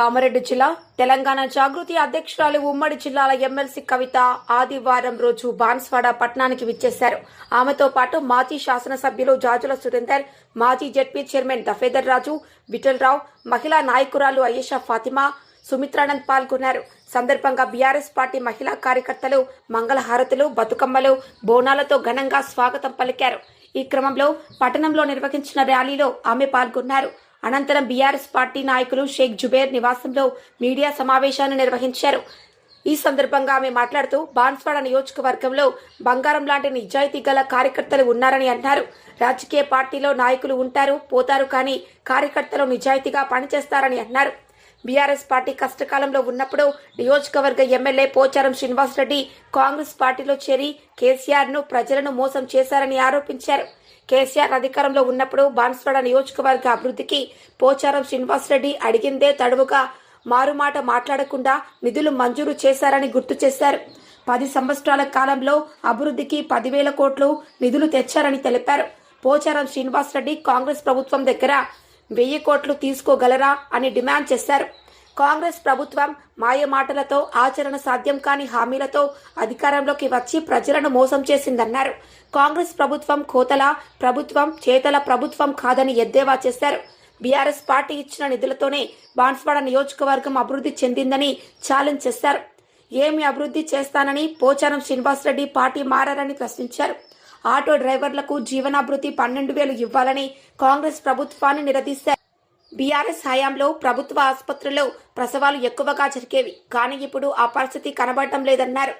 కామారెడ్డి జిల్లా తెలంగాణ జాగృతి అధ్యక్షురాలు ఉమ్మడి జిల్లాల ఎమ్మెల్సీ కవిత ఆదివారం రోజు బాన్స్వాడ పట్టణానికి విచ్చేశారు. ఆమెతో పాటు మాజీ శాసనసభ్యులు జాజుల సురేందర్ మాజీ జెడ్పీ చైర్మన్ దఫేదర్ రాజు విఠలరావు మహిళా నాయకురాలు అయేషా ఫాతిమా సుమిత్రానంద్ పాల్గొన్నారు. సందర్భంగా బీఆర్ఎస్ పార్టీ మహిళా కార్యకర్తలు మంగళహారతులు బతుకమ్మలు బోనాలతో ఘనంగా స్వాగతం పలికారు. ఈ క్రమంలో పట్టణంలో నిర్వహించిన ర్యాలీలో ఆమె పాల్గొన్నారు. అనంతరం బీఆర్ఎస్ పార్టీ నాయకులు షేక్ జుబేర్ నివాసంలో మీడియా సమావేశాన్ని నిర్వహించారు. ఈ సందర్భంగా ఆమె మాట్లాడుతూ బాన్స్వాడ నియోజకవర్గంలో బంగారం లాంటి నిజాయితీ గల కార్యకర్తలు ఉన్నారని అన్నారు. రాజకీయ పార్టీలో నాయకులు ఉంటారు పోతారు కానీ కార్యకర్తలు నిజాయితీగా పనిచేస్తారని అన్నారు. బీఆర్ఎస్ పార్టీ కష్టకాలంలో ఉన్నప్పుడు నియోజకవర్గ ఎమ్మెల్యే పోచారం శ్రీనివాసరెడ్డి కాంగ్రెస్ పార్టీలో చేరి కేసీఆర్ను ప్రజలను మోసం చేశారని ఆరోపించారు. కేసీఆర్ అధికారంలో ఉన్నప్పుడు బాన్స్వాడ నియోజకవర్గ అభివృద్ధికి పోచారం శ్రీనివాసరెడ్డి అడిగిందే తడువుగా మారుమాట మాట్లాడకుండా నిధులు మంజూరు చేశారని గుర్తు చేశారు. పది సంవత్సరాల కాలంలో అభివృద్ధికి పదివేల కోట్లు నిధులు తెచ్చారని తెలిపారు. పోచారం శ్రీనివాసరెడ్డి కాంగ్రెస్ ప్రభుత్వం దగ్గర వెయ్యి కోట్లు తీసుకోగలరా అని డిమాండ్ చేశారు. కాంగ్రెస్ ప్రభుత్వం మాయ మాటలతో ఆచరణ సాధ్యం కాని హామీలతో అధికారంలోకి వచ్చి ప్రజలను మోసం చేసిందన్నారు. కాంగ్రెస్ ప్రభుత్వం కోతల ప్రభుత్వం చేతల ప్రభుత్వం కాదని ఎద్దేవా చేశారు. బీఆర్ఎస్ పార్టీ ఇచ్చిన నిధులతోనే బాన్స్వాడ నియోజకవర్గం అభివృద్ధి చెందిందని ఛాలెంజ్ చేశారు. ఏమి అభివృద్ధి చేస్తానని పోచారం శ్రీనివాసరెడ్డి పార్టీ మారారని ప్రశ్నించారు. ఆటో డ్రైవర్లకు జీవనాభివృద్ధి పన్నెండు వేలు ఇవ్వాలని కాంగ్రెస్ ప్రభుత్వాన్ని నిలదీశారు. బీఆర్ఎస్ హయాంలో ప్రభుత్వ ఆసుపత్రుల్లో ప్రసవాలు ఎక్కువగా జరిగేవి. కానీ ఇప్పుడు ఆ పరిస్థితి కనబడటం లేదన్నారు.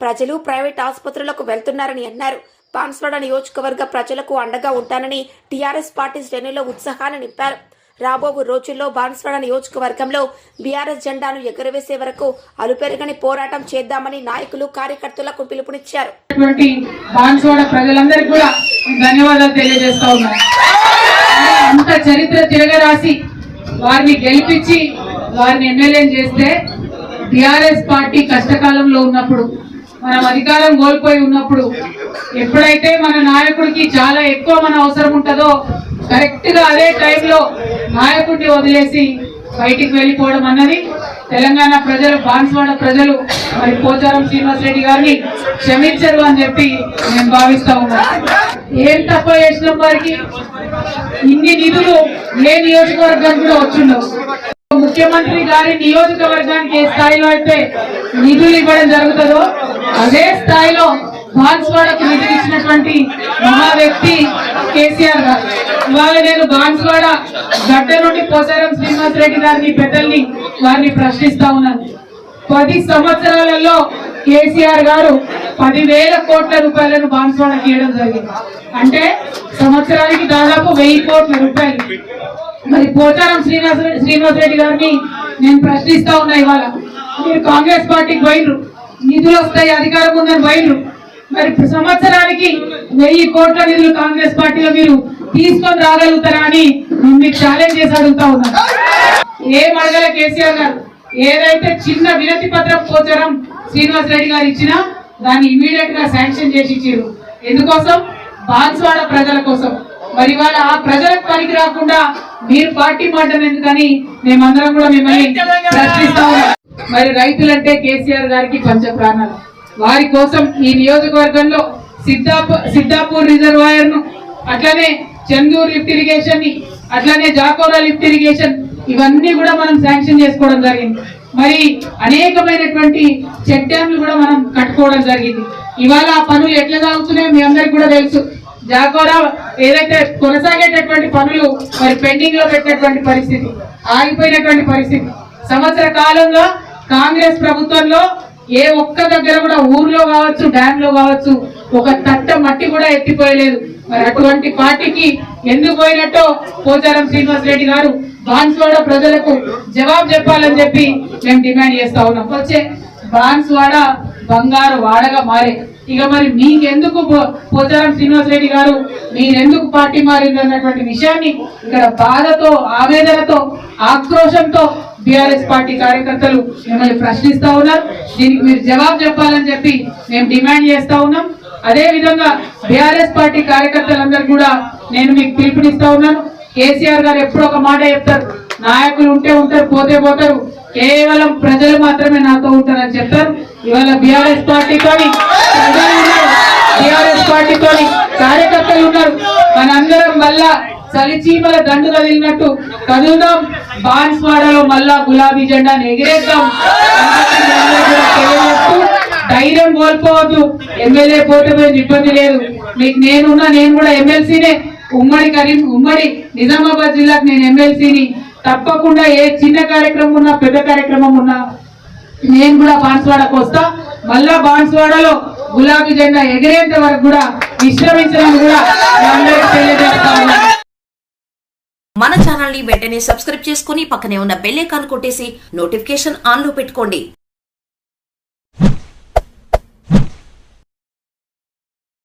ప్రజలు ప్రైవేట్ ఆసుపత్రులకు వెళ్తున్నారని అన్నారు. బాన్స్వాడ నియోజకవర్గ ప్రజలకు అండగా ఉంటానని టీఆర్ఎస్ పార్టీ శ్రేణుల్లో ఉత్సాహాన్ని నింపారు. రాబోవు రోజుల్లో బాన్స్వాడ నియోజకవర్గంలో బీఆర్ఎస్ జెండాను ఎగురవేసే వరకు అలుపెరగని పోరాటం చేద్దామని నాయకులు కార్యకర్తలకు పిలుపునిచ్చారు. ప్రజలందరికీ కూడా ధన్యవాదాలు తెలియజేస్తా అంత చరిత్ర తిరగరాసి వారిని గెలిపించి వారిని ఎమ్మెల్యేని చేస్తే టిఆర్ఎస్ పార్టీ కష్టకాలంలో ఉన్నప్పుడు మనం అధికారం కోల్పోయి ఉన్నప్పుడు ఎప్పుడైతే మన నాయకుడికి చాలా ఎక్కువ మన అవసరం ఉంటుందో కరెక్ట్గా అదే టైంలో నాయకుడిని వదిలేసి బయటికి వెళ్ళిపోవడం అన్నది తెలంగాణ ప్రజలు బాన్స్వాడ ప్రజలు మరి పోచారం శ్రీనివాసరెడ్డి గారిని క్షమించరు అని చెప్పి నేను భావిస్తా ఉన్నాను ఏం తప్ప చేసిన వారికి? ఇన్ని నిధులు ఏ నియోజకవర్గానికి కూడా వచ్చిండవు. ముఖ్యమంత్రి గారి నియోజకవర్గానికి ఏ స్థాయిలో అయితే నిధులు ఇవ్వడం జరుగుతుందో అదే స్థాయిలో బాన్స్వాడకు నిధులు ఇచ్చినటువంటి మహా వ్యక్తి కేసీఆర్ గారు. ఇవాళ నేను బాన్స్వాడ గడ్డ నుండి పోసారం శ్రీనివాస్ రెడ్డి గారిని పెద్దల్ని వారిని ప్రశ్నిస్తా ఉన్నాను. పది సంవత్సరాలలో కేసీఆర్ గారు పదివేల కోట్ల రూపాయలను బాన్స్వాడకి ఇవ్వడం జరిగింది. అంటే సంవత్సరానికి దాదాపు వెయ్యి కోట్ల రూపాయలు. మరి పోచారం శ్రీనివాస శ్రీనివాస్ రెడ్డి గారిని నేను ప్రశ్నిస్తా ఉన్నా ఇవాళ. మీరు కాంగ్రెస్ పార్టీకి బయలు నిధులు వస్తాయి అధికారం ఉందని బయలు మరి సంవత్సరానికి వెయ్యి కోట్ల నిధులు కాంగ్రెస్ పార్టీలో మీరు తీసుకొని రాగలుగుతారా అని మీకు ఛాలెంజ్ చేసి అడుగుతా ఉన్నాను ఏం అడగల కేసీఆర్ గారు? ఏదైతే చిన్న వినతి పత్రం పోచారం శ్రీనివాస్ రెడ్డి గారు ఇచ్చినా దాన్ని ఇమీడియట్గా శాంక్షన్ చేసి ఇచ్చారు ఎందుకోసం? బాన్స్వాడ ప్రజల కోసం. మరి ఇవాళ ఆ ప్రజలకు పనికి రాకుండా మీరు పార్టీ మాటను ఎందుకని మేమందరం కూడా మిమ్మల్ని ప్రశ్నిస్తా ఉన్నాం. మరి రైతులంటే కేసీఆర్ గారికి పంచ ప్రాణాలు. వారి కోసం ఈ నియోజకవర్గంలో సిద్ధాపూర్ సిద్ధాపూర్ రిజర్వాయర్ను అట్లనే చందూర్ లిఫ్ట్ ఇరిగేషన్ని అట్లనే జాకోరా లిఫ్ట్ ఇరిగేషన్ ఇవన్నీ కూడా మనం శాంక్షన్ చేసుకోవడం జరిగింది. మరి అనేకమైనటువంటి చెక్ డ్యాంలు కూడా మనం కట్టుకోవడం జరిగింది. ఇవాళ ఆ పనులు ఎట్లా సాగుతున్నాయో మీ అందరికి కూడా తెలుసు. జాకోరా ఏదైతే కొనసాగేటటువంటి పనులు మరి పెండింగ్లో పెట్టినటువంటి పరిస్థితి ఆగిపోయినటువంటి పరిస్థితి. సంవత్సర కాలంలో కాంగ్రెస్ ప్రభుత్వంలో ఏ ఒక్క దగ్గర కూడా ఊర్లో కావచ్చు డ్యామ్లో కావచ్చు ఒక తట్ట మట్టి కూడా ఎత్తిపోయలేదు. మరి అటువంటి పార్టీకి ఎందుకు పోయినట్టో పోచారం శ్రీనివాస్ రెడ్డి గారు బాన్స్వాడ ప్రజలకు జవాబు చెప్పాలని చెప్పి మేము డిమాండ్ చేస్తా ఉన్నాం. వచ్చే బాన్స్వాడ బంగారు వాడగా మారే. ఇక మరి మీకెందుకు పో- పోచారం శ్రీనివాస్ రెడ్డి గారు మీరెందుకు పార్టీ మారింది అన్నటువంటి విషయాన్ని ఇక్కడ బాధతో ఆవేదనతో ఆక్రోషంతో బీఆర్ఎస్ పార్టీ కార్యకర్తలు మిమ్మల్ని ప్రశ్నిస్తా ఉన్నారు. దీనికి మీరు జవాబు చెప్పాలని చెప్పి మేము డిమాండ్ చేస్తా ఉన్నాం. అదే విధంగా బీఆర్ఎస్ పార్టీ కార్యకర్తలందరూ కూడా నేను మీకు పిలుపునిస్తా ఉన్నాను. కేసీఆర్ గారు ఎప్పుడు ఒక మాట చెప్తారు నాయకులు ఉంటే ఉంటారు పోతే పోతారు. కేవలం ప్రజలు మాత్రమే నాతో ఉంటారని చెప్తారు. ఇవాళ బీఆర్ఎస్ పార్టీతో బీఆర్ఎస్ పార్టీతో కార్యకర్తలు ఉన్నారు. మనందరం మళ్ళా చలిచీమల దండు కదిలినట్టు కదులుదాం. బాన్స్వాడలో మళ్ళా గులాబీ జెండాను ఎగిరేద్దాం. ధైర్యం కోల్పోవద్దు. ఎమ్మెల్యే పోటీ ఇబ్బంది లేదు. మీకు నేనున్నా నేను కూడా ఎమ్మెల్సీనే. ఉమ్మడి కరీం ఉమ్మడి నిజామాబాద్ జిల్లాకు నేను ఎమ్మెల్సీని. తప్పకుండా ఏ చిన్న కార్యక్రమం ఉన్నా పెద్ద కార్యక్రమం ఉన్నా నేను కూడా బాన్స్వాడకు వస్తా. మళ్ళా బాన్స్వాడలో గులాబీ జెండా ఎగిరేంత వరకు కూడా విశ్రమించడం కూడా మన ఛానల్ని వెంటనే సబ్స్క్రైబ్ చేసుకుని పక్కనే ఉన్న బెల్ ఐకాన్ కొట్టేసి నోటిఫికేషన్ ఆన్లో పెట్టుకోండి.